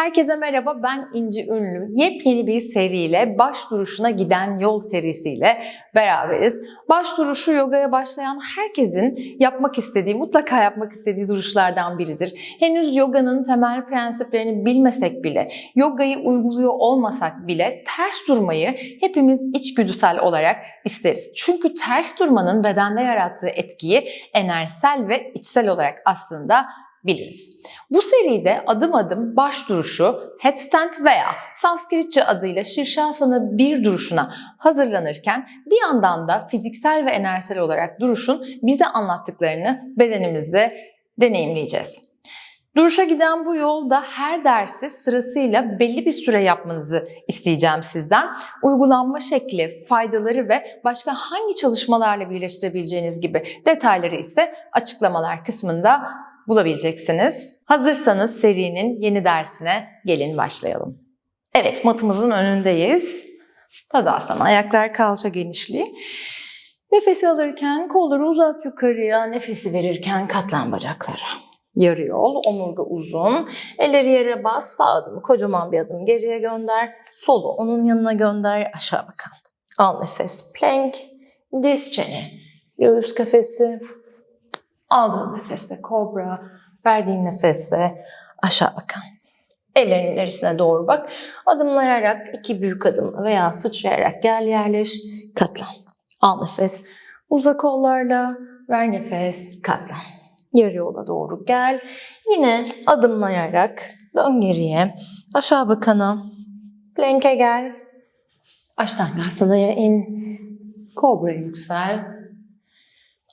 Herkese merhaba, ben İnci Ünlü. Yepyeni bir seriyle Baş Duruşuna Giden Yol serisiyle beraberiz. Baş duruşu yogaya başlayan herkesin yapmak istediği, mutlaka yapmak istediği duruşlardan biridir. Henüz yoganın temel prensiplerini bilmesek bile, yogayı uyguluyor olmasak bile ters durmayı hepimiz içgüdüsel olarak isteriz. Çünkü ters durmanın bedende yarattığı etkiyi enerjisel ve içsel olarak aslında biliriz. Bu seride adım adım baş duruşu, headstand veya Sanskritçe adıyla Şirşasana bir duruşuna hazırlanırken bir yandan da fiziksel ve enerjisel olarak duruşun bize anlattıklarını bedenimizde deneyimleyeceğiz. Duruşa giden bu yolda her dersi sırasıyla belli bir süre yapmanızı isteyeceğim sizden. Uygulanma şekli, faydaları ve başka hangi çalışmalarla birleştirebileceğiniz gibi detayları ise açıklamalar kısmında bulabileceksiniz. Hazırsanız serinin yeni dersine gelin başlayalım. Evet matımızın önündeyiz. Tadasana ayaklar kalça genişliği. Nefes alırken kolları uzat yukarıya, nefesi verirken katlan bacaklara. Yarı yol, omurga uzun. Elleri yere bas, sağ adımı kocaman bir adım geriye gönder. Solu onun yanına gönder, aşağı bakan. Al nefes, plank, diz çene, göğüs kafesi, Aldığın nefesle kobra, verdiğin nefesle aşağı bakan. Ellerin ilerisine doğru bak. Adımlayarak iki büyük adım veya sıçrayarak gel yerleş, katlan. Al nefes. Uzak kollarla ver nefes, katlan. Yarı yola doğru gel. Yine adımlayarak dön geriye. Aşağı bakana. Plank'e gel. Aştangasana'ya in. Kobra yüksel.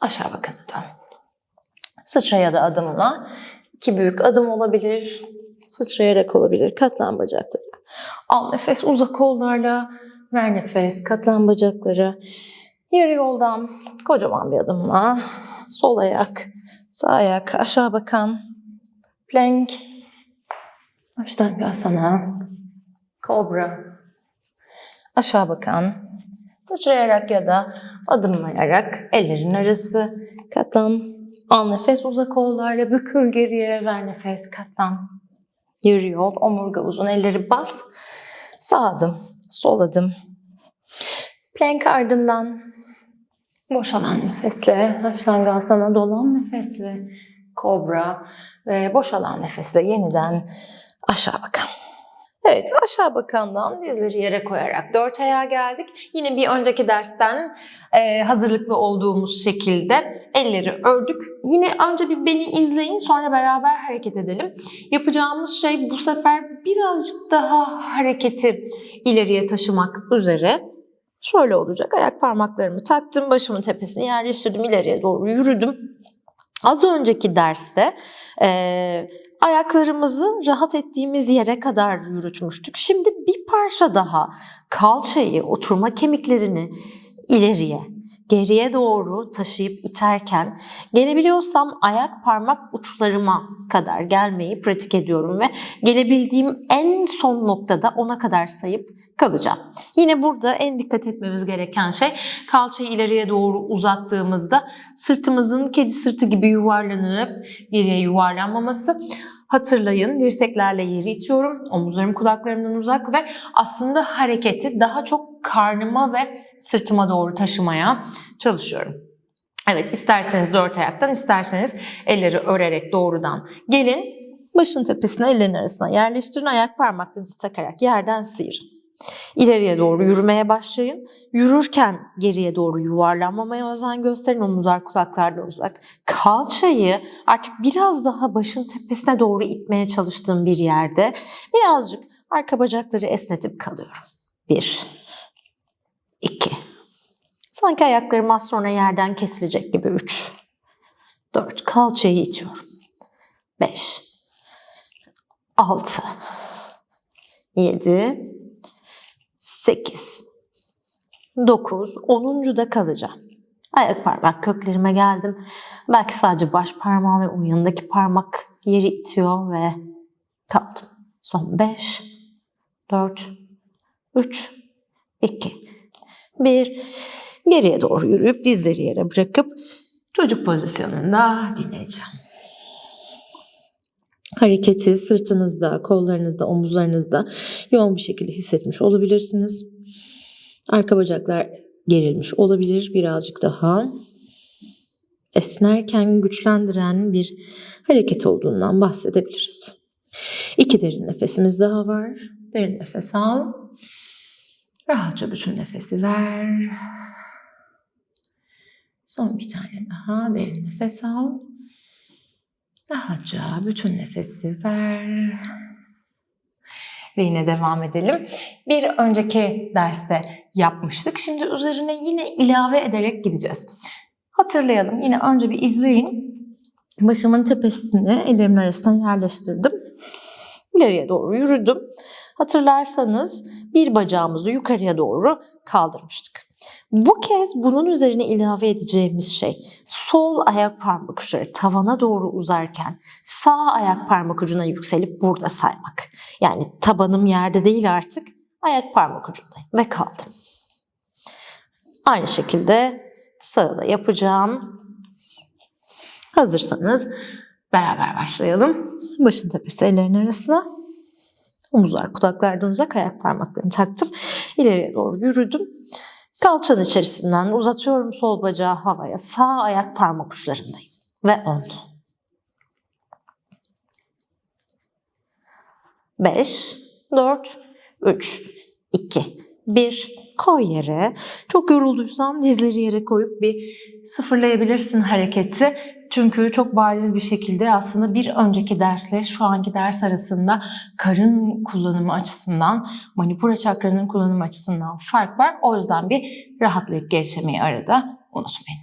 Aşağı bakana dön. Sıçraya da adımla. İki büyük adım olabilir. Sıçrayarak olabilir. Katlan bacakları. Al nefes uzak kollarla. Ver nefes. Katlan bacakları. Yarı yoldan kocaman bir adımla. Sol ayak, sağ ayak, aşağı bakan. Plank. Asana. Kobra. Aşağı bakan. Sıçrayarak ya da adımlayarak ellerin arası. Katlan. Al nefes uzak kollarla bükül geriye ver nefes katlan. Yarı yol omurga uzun elleri bas. Sağ adım, sol adım. Plank ardından boşalan nefesle, Ashtanga dolan nefesle, kobra ve boşalan nefesle yeniden aşağı bakan. Evet aşağı bakandan dizleri yere koyarak dört ayağa geldik. Yine bir önceki dersten e, hazırlıklı olduğumuz şekilde elleri ördük. Yine önce bir beni izleyin sonra beraber hareket edelim. Yapacağımız şey bu sefer birazcık daha hareketi ileriye taşımak üzere. Şöyle olacak. Ayak parmaklarımı taktım, başımın tepesine yerleştirdim, ileriye doğru yürüdüm. Az önceki derste e, ayaklarımızı rahat ettiğimiz yere kadar yürütmüştük. Şimdi bir parça daha kalçayı, oturma kemiklerini ileriye, geriye doğru taşıyıp iterken gelebiliyorsam ayak parmak uçlarıma kadar gelmeyi pratik ediyorum ve gelebildiğim en son noktada ona kadar sayıp kalacağım. Yine burada en dikkat etmemiz gereken şey kalçayı ileriye doğru uzattığımızda sırtımızın kedi sırtı gibi yuvarlanıp geriye yuvarlanmaması. Hatırlayın dirseklerle yeri itiyorum. Omuzlarım kulaklarımdan uzak ve aslında hareketi daha çok karnıma ve sırtıma doğru taşımaya çalışıyorum. Evet isterseniz dört ayaktan isterseniz elleri örerek doğrudan gelin. Başın tepesine ellerin arasına yerleştirin. Ayak parmaklarınızı takarak yerden sıyırın. İleriye doğru yürümeye başlayın. Yürürken geriye doğru yuvarlanmamaya özen gösterin. Omuzlar kulaklardan uzak. Kalçayı artık biraz daha başın tepesine doğru itmeye çalıştığım bir yerde birazcık arka bacakları esnetip kalıyorum. Bir, iki. Sanki ayaklarım az sonra yerden kesilecek gibi. Üç, dört. Kalçayı itiyorum. Beş, altı, yedi, 8, 9, 10. da kalacağım. Ayak parmak köklerime geldim. Belki sadece baş parmağım ve onun yanındaki parmak yeri itiyor ve kaldım. Son 5, 4, 3, 2, 1. Geriye doğru yürüyüp dizleri yere bırakıp çocuk pozisyonunda dinleyeceğim. Hareketi sırtınızda, kollarınızda, omuzlarınızda yoğun bir şekilde hissetmiş olabilirsiniz. Arka bacaklar gerilmiş olabilir birazcık daha. Esnerken güçlendiren bir hareket olduğundan bahsedebiliriz. İki derin nefesimiz daha var. Derin nefes al. Rahatça bütün nefesi ver. Son bir tane daha derin nefes al. Rahatça bütün nefesi ver. Ve yine devam edelim. Bir önceki derste yapmıştık. Şimdi üzerine yine ilave ederek gideceğiz. Hatırlayalım. Yine önce bir izleyin. Başımın tepesini ellerimin arasından yerleştirdim. İleriye doğru yürüdüm. Hatırlarsanız bir bacağımızı yukarıya doğru kaldırmıştık. Bu kez bunun üzerine ilave edeceğimiz şey sol ayak parmak uçları tavana doğru uzarken sağ ayak parmak ucuna yükselip burada saymak. Yani tabanım yerde değil artık ayak parmak ucundayım ve kaldım. Aynı şekilde sağı da yapacağım. Hazırsanız beraber başlayalım. Başın tepesi ellerin arasına. Omuzlar kulaklardan uzak ayak parmaklarını taktım. İleriye doğru yürüdüm. Kalçanın içerisinden uzatıyorum sol bacağı havaya. Sağ ayak parmak uçlarındayım. Ve 10. 5, 4, 3, 2, 1. Koy yere. Çok yorulduysan dizleri yere koyup bir sıfırlayabilirsin hareketi. Çünkü çok bariz bir şekilde aslında bir önceki dersle şu anki ders arasında karın kullanımı açısından, manipura çakranın kullanımı açısından fark var. O yüzden bir rahatlayıp gevşemeyi arada unutmayın.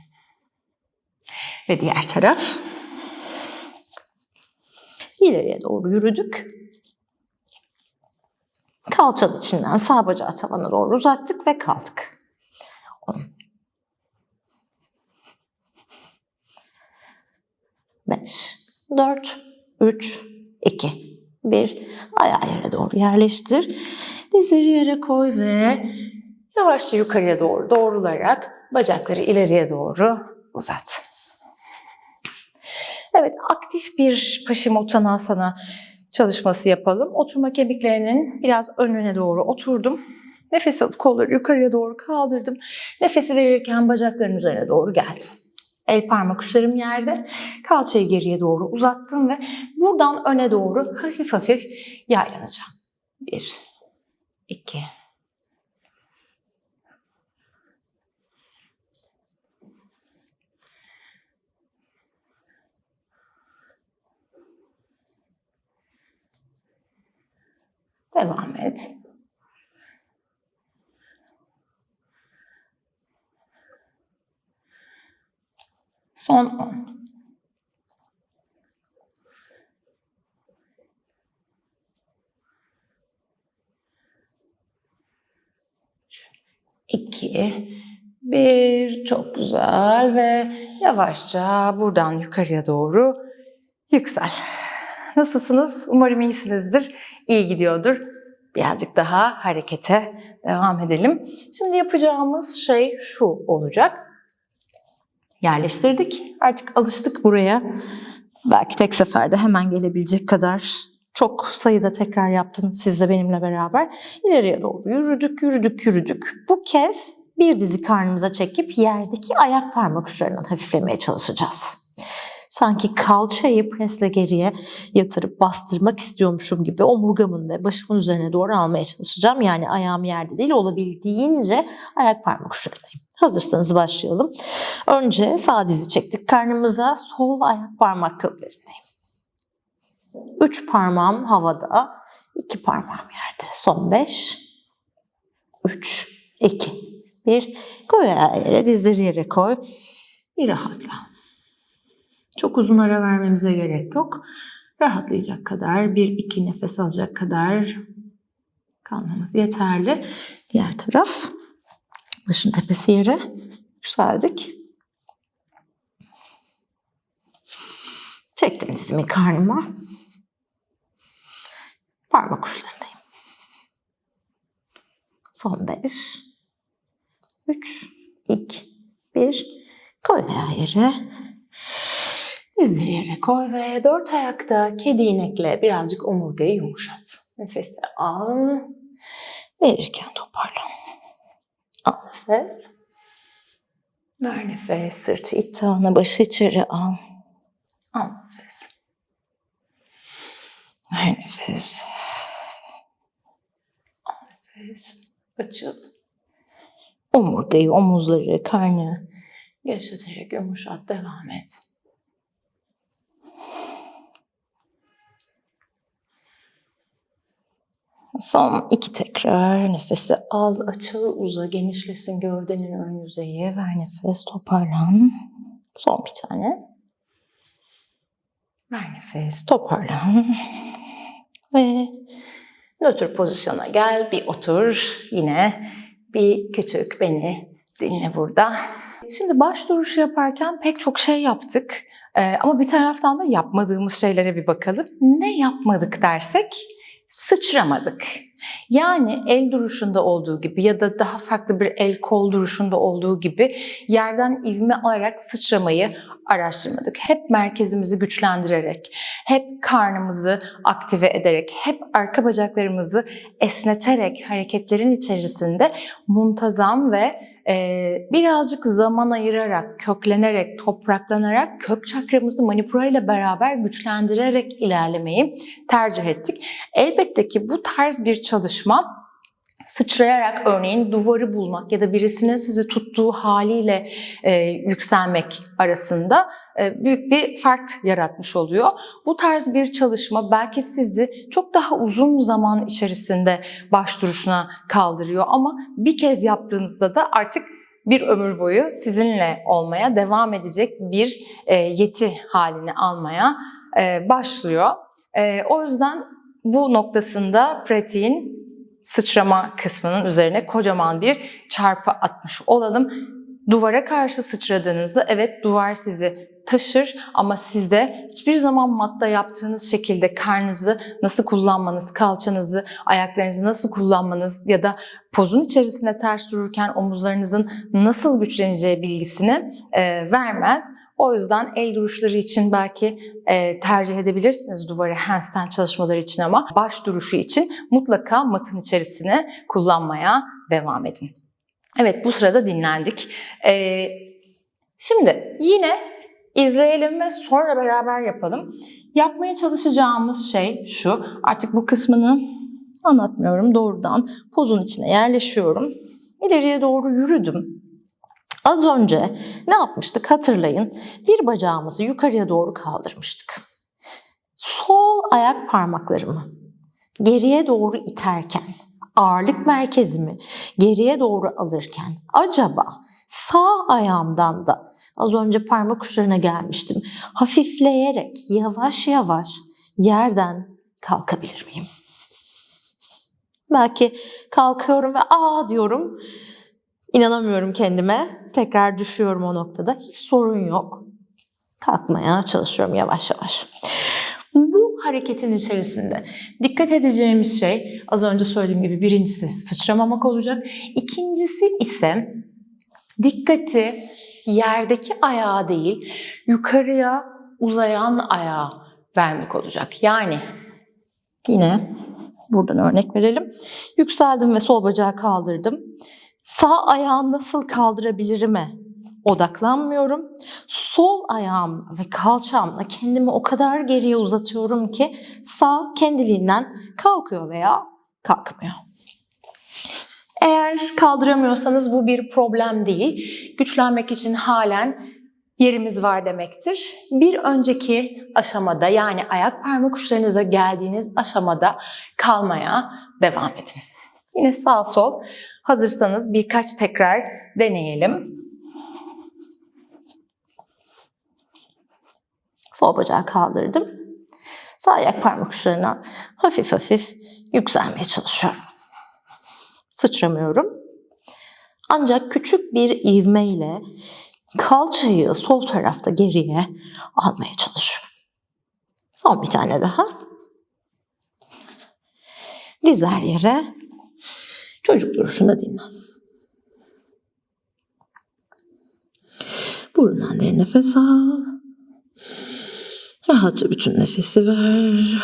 Ve diğer taraf. İleriye doğru yürüdük. Kalçanın içinden sağ bacağı tavana doğru uzattık ve kaldık. 5, 4, 3, 2, 1. Ayağı yere doğru yerleştir. Dizleri yere koy ve yavaşça yukarıya doğru doğrularak bacakları ileriye doğru uzat. Evet, aktif bir Paşimottanasana çalışması yapalım. Oturma kemiklerinin biraz önüne doğru oturdum. Nefes alıp kolları yukarıya doğru kaldırdım. Nefesi verirken bacakların üzerine doğru geldim. El parmak uçlarım yerde. Kalçayı geriye doğru uzattım ve buradan öne doğru hafif hafif yaylanacağım. Bir, iki, Devam et. Son 10. İki, bir, çok güzel ve yavaşça buradan yukarıya doğru yüksel. Nasılsınız? Umarım iyisinizdir, iyi gidiyordur. Birazcık daha harekete devam edelim. Şimdi yapacağımız şey şu olacak yerleştirdik. Artık alıştık buraya. Belki tek seferde hemen gelebilecek kadar çok sayıda tekrar yaptınız siz de benimle beraber. İleriye doğru yürüdük, yürüdük, yürüdük. Bu kez bir dizi karnımıza çekip yerdeki ayak parmak uçlarından hafiflemeye çalışacağız. Sanki kalçayı presle geriye yatırıp bastırmak istiyormuşum gibi omurgamın ve başımın üzerine doğru almaya çalışacağım. Yani ayağım yerde değil olabildiğince ayak parmak uçlarındayım. Hazırsanız başlayalım. Önce sağ dizi çektik karnımıza, sol ayak parmak köklerindeyim. Üç parmağım havada, iki parmağım yerde. Son beş, üç, iki, bir. Koy ayağı yere, dizleri yere koy. Bir rahatla. Çok uzun ara vermemize gerek yok. Rahatlayacak kadar, bir iki nefes alacak kadar kalmamız yeterli. Diğer taraf. Başın tepesi yere yükseldik. Çektim dizimi karnıma. Parmak uçlarındayım. Son beş, üç, iki, bir. Koy ayağı yere. Dizleri yere koy ve dört ayakta kedi inekle birazcık omurgayı yumuşat. Nefesi al. Verirken toparlan. Al nefes. Ver nefes. Sırtı it tağına, başı içeri al. Al nefes. Ver nefes. Al nefes. Açıl. Omurgayı, omuzları, karnı gevşeterek yumuşat. Devam et. Son iki tekrar nefesi al, açıl, uza, genişlesin gövdenin ön yüzeyi. Ver nefes, toparlan. Son bir tane. Ver nefes, toparlan. Ve nötr pozisyona gel, bir otur. Yine bir küçük beni dinle burada. Şimdi baş duruşu yaparken pek çok şey yaptık. Ee, ama bir taraftan da yapmadığımız şeylere bir bakalım. Ne yapmadık dersek sıçramadık. Yani el duruşunda olduğu gibi ya da daha farklı bir el kol duruşunda olduğu gibi yerden ivme alarak sıçramayı araştırmadık. Hep merkezimizi güçlendirerek, hep karnımızı aktive ederek, hep arka bacaklarımızı esneterek hareketlerin içerisinde muntazam ve e, birazcık zaman ayırarak, köklenerek, topraklanarak, kök çakramızı manipura ile beraber güçlendirerek ilerlemeyi tercih ettik. Elbette ki bu tarz bir çalışma sıçrayarak örneğin duvarı bulmak ya da birisinin sizi tuttuğu haliyle e, yükselmek arasında e, büyük bir fark yaratmış oluyor. Bu tarz bir çalışma belki sizi çok daha uzun zaman içerisinde baş duruşuna kaldırıyor ama bir kez yaptığınızda da artık bir ömür boyu sizinle olmaya devam edecek bir e, yeti halini almaya e, başlıyor. E, o yüzden bu noktasında pratiğin sıçrama kısmının üzerine kocaman bir çarpı atmış olalım. Duvara karşı sıçradığınızda evet duvar sizi taşır ama siz de hiçbir zaman matta yaptığınız şekilde karnınızı nasıl kullanmanız, kalçanızı, ayaklarınızı nasıl kullanmanız ya da pozun içerisinde ters dururken omuzlarınızın nasıl güçleneceği bilgisini e, vermez. O yüzden el duruşları için belki e, tercih edebilirsiniz duvarı handstand çalışmaları için ama baş duruşu için mutlaka matın içerisine kullanmaya devam edin. Evet bu sırada dinlendik. E, şimdi yine izleyelim ve sonra beraber yapalım. Yapmaya çalışacağımız şey şu. Artık bu kısmını anlatmıyorum. Doğrudan pozun içine yerleşiyorum. İleriye doğru yürüdüm. Az önce ne yapmıştık hatırlayın. Bir bacağımızı yukarıya doğru kaldırmıştık. Sol ayak parmaklarımı geriye doğru iterken, ağırlık merkezimi geriye doğru alırken acaba sağ ayağımdan da az önce parmak uçlarına gelmiştim. Hafifleyerek yavaş yavaş yerden kalkabilir miyim? Belki kalkıyorum ve aa diyorum. İnanamıyorum kendime. Tekrar düşüyorum o noktada. Hiç sorun yok. Kalkmaya çalışıyorum yavaş yavaş. Bu hareketin içerisinde dikkat edeceğimiz şey az önce söylediğim gibi birincisi sıçramamak olacak. İkincisi ise dikkati yerdeki ayağa değil yukarıya uzayan ayağa vermek olacak. Yani yine buradan örnek verelim. Yükseldim ve sol bacağı kaldırdım. Sağ ayağı nasıl kaldırabilirime odaklanmıyorum. Sol ayağım ve kalçamla kendimi o kadar geriye uzatıyorum ki sağ kendiliğinden kalkıyor veya kalkmıyor. Eğer kaldıramıyorsanız bu bir problem değil. Güçlenmek için halen yerimiz var demektir. Bir önceki aşamada yani ayak parmak uçlarınıza geldiğiniz aşamada kalmaya devam edin. Yine sağ sol hazırsanız birkaç tekrar deneyelim. Sol bacağı kaldırdım. Sağ ayak parmak uçlarına hafif hafif yükselmeye çalışıyorum. Sıçramıyorum. Ancak küçük bir ivmeyle kalçayı sol tarafta geriye almaya çalışıyorum. Son bir tane daha. Dizler yere. Çocuk duruşunda dinlen. Burundan derin nefes al. Rahatça bütün nefesi ver.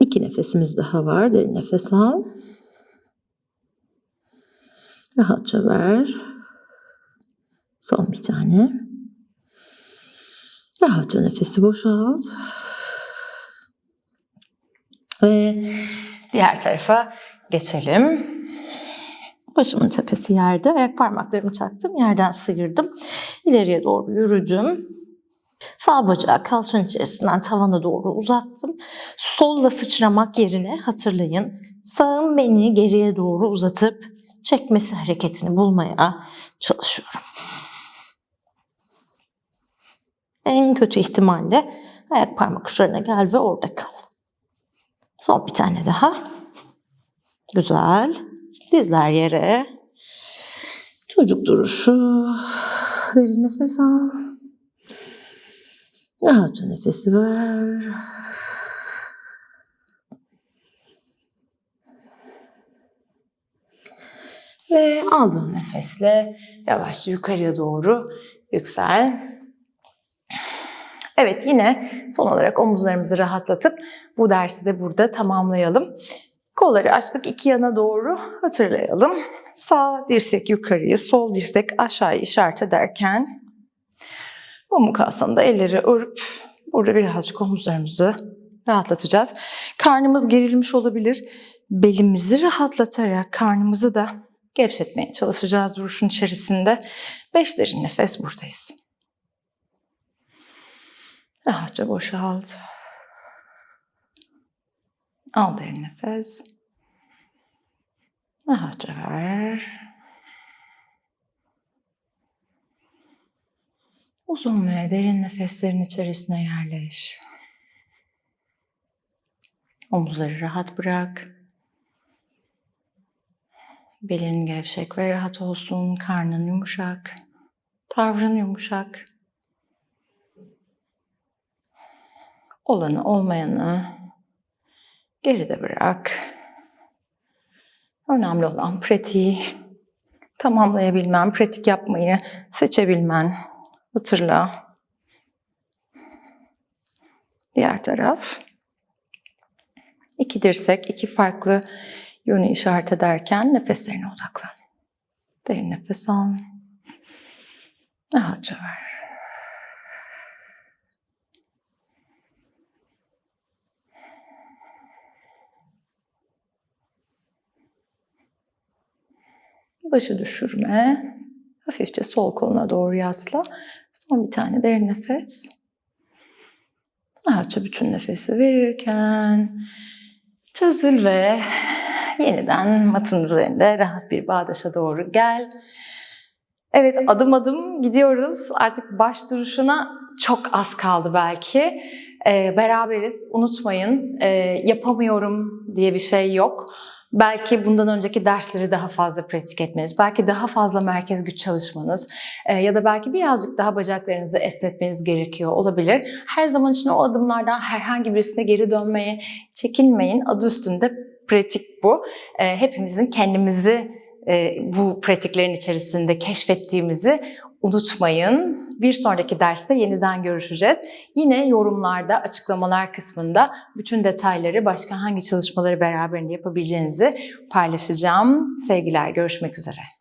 İki nefesimiz daha var. Derin nefes al. Rahatça ver. Son bir tane. Rahatça nefesi boşalt. Ve diğer tarafa geçelim. Başımın tepesi yerde. Ayak parmaklarımı çaktım. Yerden sıyırdım. İleriye doğru yürüdüm. Sağ bacağı kalçanın içerisinden tavana doğru uzattım. Solla sıçramak yerine hatırlayın. Sağım beni geriye doğru uzatıp çekmesi hareketini bulmaya çalışıyorum. En kötü ihtimalle ayak parmak uçlarına gel ve orada kal. Son bir tane daha. Güzel. Dizler yere. Çocuk duruşu. Derin nefes al. Rahatça nefesi ver. Ve aldığın nefesle yavaşça yukarıya doğru yüksel. Evet yine son olarak omuzlarımızı rahatlatıp bu dersi de burada tamamlayalım. Kolları açtık iki yana doğru hatırlayalım. Sağ dirsek yukarıyı, sol dirsek aşağıya işaret ederken Pamuk aslında elleri örüp burada birazcık omuzlarımızı rahatlatacağız. Karnımız gerilmiş olabilir. Belimizi rahatlatarak karnımızı da gevşetmeye çalışacağız duruşun içerisinde. Beş derin nefes buradayız. Rahatça boşalt. Al derin nefes. Rahatça ver. Uzun ve derin nefeslerin içerisine yerleş. Omuzları rahat bırak. Belin gevşek ve rahat olsun. Karnın yumuşak. Tavrın yumuşak. Olanı olmayanı geride bırak. Önemli olan pratiği tamamlayabilmen, pratik yapmayı seçebilmen. Hatırla. Diğer taraf. İki dirsek, iki farklı yönü işaret ederken nefeslerine odaklan. Derin nefes al. Rahatça ver. Başı düşürme. Hafifçe sol koluna doğru yasla. Son bir tane derin nefes. Rahatça bütün nefesi verirken çözül ve yeniden matın üzerinde rahat bir bağdaşa doğru gel. Evet adım adım gidiyoruz. Artık baş duruşuna çok az kaldı belki. Ee, beraberiz. Unutmayın e, yapamıyorum diye bir şey yok. Belki bundan önceki dersleri daha fazla pratik etmeniz, belki daha fazla merkez güç çalışmanız e, ya da belki birazcık daha bacaklarınızı esnetmeniz gerekiyor olabilir. Her zaman için o adımlardan herhangi birisine geri dönmeye çekinmeyin. Adı üstünde pratik bu. E, hepimizin kendimizi e, bu pratiklerin içerisinde keşfettiğimizi unutmayın. Bir sonraki derste yeniden görüşeceğiz. Yine yorumlarda, açıklamalar kısmında bütün detayları, başka hangi çalışmaları beraberinde yapabileceğinizi paylaşacağım. Sevgiler, görüşmek üzere.